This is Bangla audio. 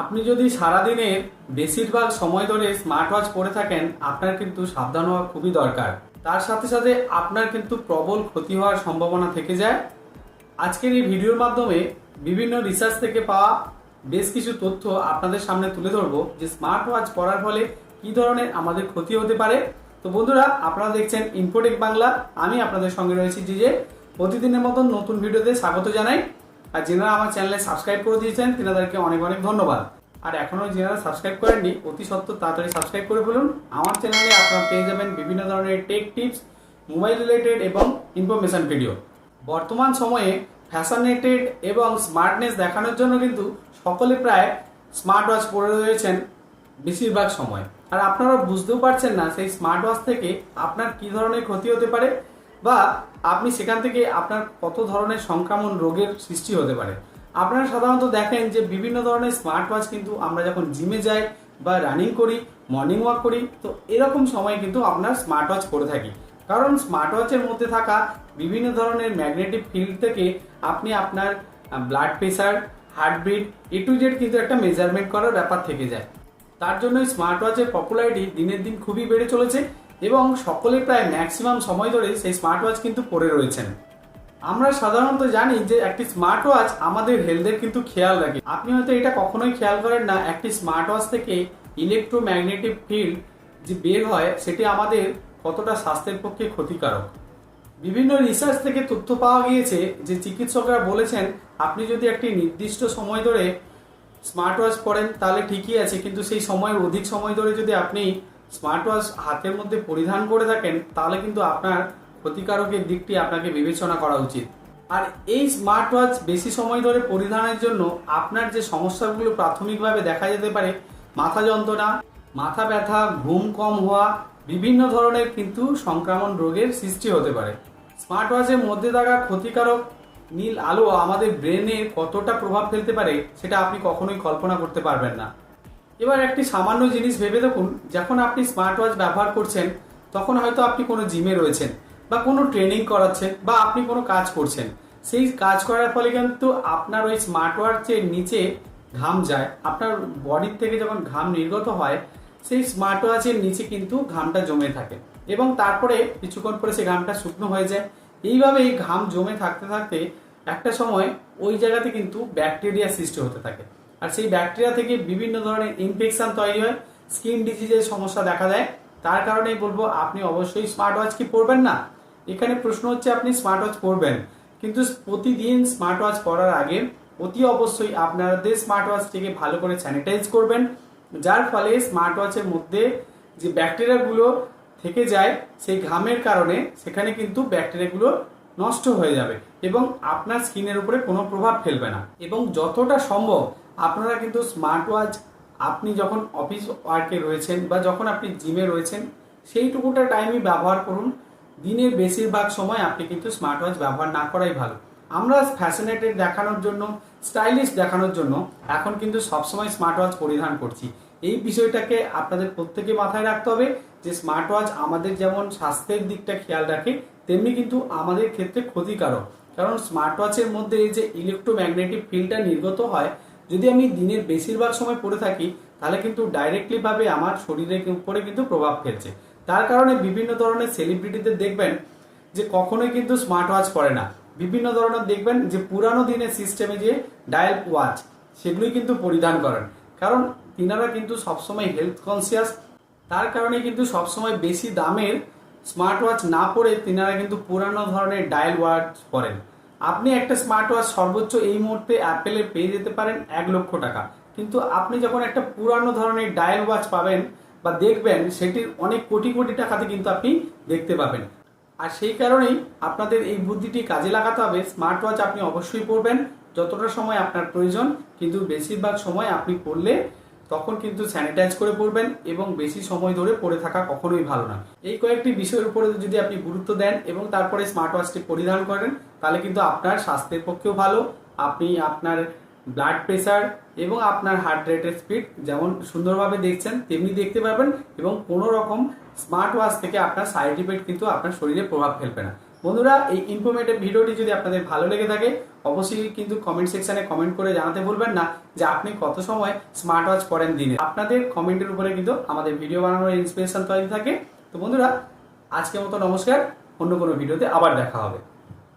আপনি যদি সারাদিনের বেশিরভাগ সময় ধরে স্মার্ট ওয়াচ পরে থাকেন, আপনার কিন্তু সাবধান হওয়া খুবই দরকার। তার সাথে সাথে আপনার কিন্তু প্রবল ক্ষতি হওয়ার সম্ভাবনা থেকে যায়। আজকের এই ভিডিওর মাধ্যমে বিভিন্ন রিসার্চ থেকে পাওয়া বেশ কিছু তথ্য আপনাদের সামনে তুলে ধরবো যে স্মার্ট ওয়াচ পরার ফলে কি ধরনের আমাদের ক্ষতি হতে পারে। তো বন্ধুরা, আপনারা দেখছেন ইনফোটেক বাংলা। আমি আপনাদের সঙ্গে রয়েছি যে প্রতিদিনের মতন নতুন ভিডিওতে স্বাগত জানাই। আর যেনারা আমার চ্যানেলে সাবস্ক্রাইব করে দিয়েছেন, তিনাদেরকে অনেক অনেক ধন্যবাদ। আর এখনও যেনারা সাবস্ক্রাইব করেননি, অতি সত্ত্বর তাড়াতাড়ি সাবস্ক্রাইব করে ফেলুন। আমার চ্যানেলে আপনারা পেয়ে যাবেন বিভিন্ন ধরনের টেক টিপস মোবাইল রিলেটেড এবং ইনফরমেশন ভিডিও বর্তমান সময়ে ফ্যাশনেটেড এবং স্মার্টনেস দেখানোর জন্য কিন্তু সকলে প্রায় স্মার্ট ওয়াচ পরে রয়েছেন বেশিরভাগ সময়। আর আপনারা বুঝতেও পারছেন না সেই স্মার্ট ওয়াচ থেকে আপনার কি ধরনের ক্ষতি হতে পারে বা আপনি সেখান থেকে আপনার কত ধরনের সংক্রমণ রোগের সৃষ্টি হতে পারে। আপনারা সাধারণত দেখেন যে বিভিন্ন ধরনের স্মার্ট ওয়াচ কিন্তু আমরা যখন জিমে যাই বা রানিং করি মর্নিং ওয়াক করি, তো এরকম সময় কিন্তু আপনার স্মার্ট ওয়াচ পরে থাকি। কারণ স্মার্ট ওয়াচের মধ্যে থাকা বিভিন্ন ধরনের ম্যাগনেটিক ফিল্ড থেকে আপনি আপনার blood pressure heartbeat A to Z কিন্তু একটা মেজারমেন্ট করার ব্যাপার থেকে যায়। তার জন্য স্মার্ট ওয়াচের পপুলারিটি দিনের দিন খুবই বেড়ে চলেছে। এবং সকলে প্রায় ম্যাক্সিমাম সময় ধরে সেই স্মার্ট ওয়াচ কিন্তু পরে রয়েছেন। আমরা সাধারণত জানি যে একটি স্মার্ট ওয়াচ আমাদের হেলথের কিন্তু খেয়াল রাখে। আপনি হয়তো এটা কখনোই খেয়াল করেন না, একটি স্মার্ট ওয়াচ থেকে ইলেকট্রোম্যাগনেটিক ফিল্ড যে বের হয়, সেটি আমাদের কতটা স্বাস্থ্যের পক্ষে ক্ষতিকারক। বিভিন্ন রিসার্চ থেকে তথ্য পাওয়া গিয়েছে যে চিকিৎসকরা বলেছেন, আপনি যদি একটি নির্দিষ্ট সময় ধরে স্মার্ট ওয়াচ পরেন তাহলে ঠিকই আছে, কিন্তু সেই সময়ের অধিক সময় ধরে যদি আপনি স্মার্ট ওয়াচ হাতের মধ্যে পরিধান করে থাকেন তাহলে কিন্তু আপনার ক্ষতিকারকের দিকটি আপনাকে বিবেচনা করা উচিত। আর এই স্মার্ট ওয়াচ বেশি সময় ধরে পরিধানের জন্য আপনার যে সমস্যাগুলো প্রাথমিকভাবে দেখা যেতে পারে, মাথা যন্ত্রণা, মাথা ব্যথা, ঘুম কম হওয়া, বিভিন্ন ধরনের কিন্তু সংক্রমণ রোগের সৃষ্টি হতে পারে। স্মার্ট ওয়াচের মধ্যে থাকা ক্ষতিকারক নীল আলো আমাদের ব্রেনে কতটা প্রভাব ফেলতে পারে, সেটা আপনি কখনোই কল্পনা করতে পারবেন না। এবার একটি সামান্য জিনিস ভেবে দেখুন, যখন আপনি স্মার্ট ওয়াচ ব্যবহার করছেন, তখন হয়তো আপনি কোনো জিমে রয়েছেন, বা কোনো ট্রেনিং করাচ্ছেন, বা আপনি কোনো কাজ করছেন। সেই কাজ করার ফলে কিন্তু আপনার ওই স্মার্ট ওয়াচের নিচে ঘাম যায়। আপনার বডির থেকে যখন ঘাম নির্গত হয়, সেই স্মার্ট ওয়াচের নিচে কিন্তু ঘামটা জমে থাকে এবং তারপরে কিছুক্ষণ পরে সেই ঘামটা শুকনো হয়ে যায়। এইভাবে এই ঘাম জমে থাকতে থাকতে একটা সময় ওই জায়গাতে কিন্তু ব্যাকটেরিয়া সৃষ্টি হতে থাকে। আর সেই ব্যাকটেরিয়া থেকে বিভিন্ন ধরনের ইনফেকশন তৈরি হয়, স্কিন ডিজিজের সমস্যা দেখা দেয়। তার কারণেই বলব, আপনি অবশ্যই স্মার্ট ওয়াচ কি পরবেন না? এখানে প্রশ্ন হচ্ছে, আপনি স্মার্ট ওয়াচ পরবেন। কিন্তু প্রতিদিন স্মার্ট ওয়াচ পরার আগে অতি অবশ্যই আপনাদের স্মার্ট ওয়াচটিকে ভালো করে স্যানিটাইজ করবেন। যার ফলে স্মার্ট ওয়াচের মধ্যে যে ব্যাকটেরিয়াগুলো থেকে যায়, সেই ঘামের কারণে সেখানে কিন্তু ব্যাকটেরিয়াগুলো নষ্ট হয়ে যাবে এবং আপনার স্কিনের উপরে কোনো প্রভাব ফেলবে না। এবং যতটা সম্ভব আপনারা কিন্তু স্মার্ট ওয়াচ আপনি যখন অফিস ওয়ার্কে রয়েছেন বা যখন আপনি জিমে রয়েছেন, সেইটুকুটা টাইমই ব্যবহার করুন। দিনের বেশিরভাগ সময় আপনি কিন্তু স্মার্ট ওয়াচ ব্যবহার না করাই ভালো। আমরা ফ্যাশনেটেড দেখানোর জন্য স্টাইলিশ দেখানোর জন্য এখন কিন্তু সবসময় স্মার্ট ওয়াচ পরিধান করছি। এই বিষয়টাকে আপনাদের প্রত্যেকে মাথায় রাখতে হবে যে স্মার্ট ওয়াচ আমাদের যেমন স্বাস্থ্যের দিকটা খেয়াল রাখে, তেমনি কিন্তু আমাদের ক্ষেত্রে ক্ষতিকারক। কারণ স্মার্ট ওয়াচের মধ্যে এই যে ইলেকট্রোম্যাগনেটিক ফিল্ডটা নির্গত হয় যদি আমি দিনের বেশিরভাগ সময় পড়ে থাকি, তাহলে কিন্তু ডাইরেক্টলি ভাবে আমার শরীরের উপরে কিন্তু প্রভাব ফেলছে। তার কারণে বিভিন্ন ধরনের সেলিব্রিটিদের দেখবেন যে কখনোই কিন্তু স্মার্ট ওয়াচ পরে না। বিভিন্ন ধরনের দেখবেন যে পুরানো দিনের সিস্টেমে যে ডায়াল ওয়াচ সেগুলি কিন্তু পরিধান করেন। কারণ তিনারা কিন্তু সবসময় হেলথ কনসিয়াস তার কারণে কিন্তু সবসময় বেশি দামের স্মার্ট ওয়াচ না পরে তিনারা কিন্তু পুরানো ধরনের ডায়াল ওয়াচ পরেন। আপনি একটা স্মার্ট ওয়াচ সর্বোচ্চ এই মুহূর্তে অ্যাপেলে পেয়ে যেতে পারেন এক লক্ষ টাকা। কিন্তু আপনি যখন একটা পুরানো ধরনের ডায়াল ওয়াচ পাবেন বা দেখবেন, সেটির অনেক কোটি কোটি টাকাতে কিন্তু আপনি দেখতে পাবেন। আর সেই কারণেই আপনাদের এই বুদ্ধিটি কাজে লাগাতে হবে। স্মার্ট ওয়াচ আপনি অবশ্যই পরবেন। যতটা সময় আপনার প্রয়োজন, কিন্তু বেশিরভাগ সময় আপনি পড়লে তখন কিন্তু স্যানিটাইজ করে পড়বেন এবং বেশি সময় ধরে পড়ে থাকা কখনোই ভালো না। এই কয়েকটি বিষয়ের উপরে যদি আপনি গুরুত্ব দেন এবং তারপরে স্মার্ট ওয়াচটি পরিধান করেন, তাহলে কিন্তু আপনার স্বাস্থ্যের পক্ষেও ভালো। আপনি আপনার ব্লাড প্রেশার এবং আপনার হার্ট রেটের স্পিড যেমন সুন্দরভাবে দেখছেন, তেমনি দেখতে পাবেন এবং কোনো রকম স্মার্ট ওয়াচ থেকে আপনার সাইড ইফেক্ট কিন্তু আপনার শরীরে প্রভাব ফেলবে না। বন্ধুরা, এই ইনফরমেটিভ ভিডিওটি যদি আপনাদের ভালো লেগে থাকে, অবশ্যই কিন্তু কমেন্ট সেকশনে কমেন্ট করে জানাতে ভুলবেন না যে আপনি কত সময় স্মার্ট ওয়াচ করেন দিনে। আপনাদের কমেন্টের উপরে কিন্তু আমাদের ভিডিও বানানোর ইন্সপিরেশন তৈরি থাকে। তো বন্ধুরা, আজকের মতো নমস্কার, অন্য কোনো ভিডিওতে আবার দেখা হবে।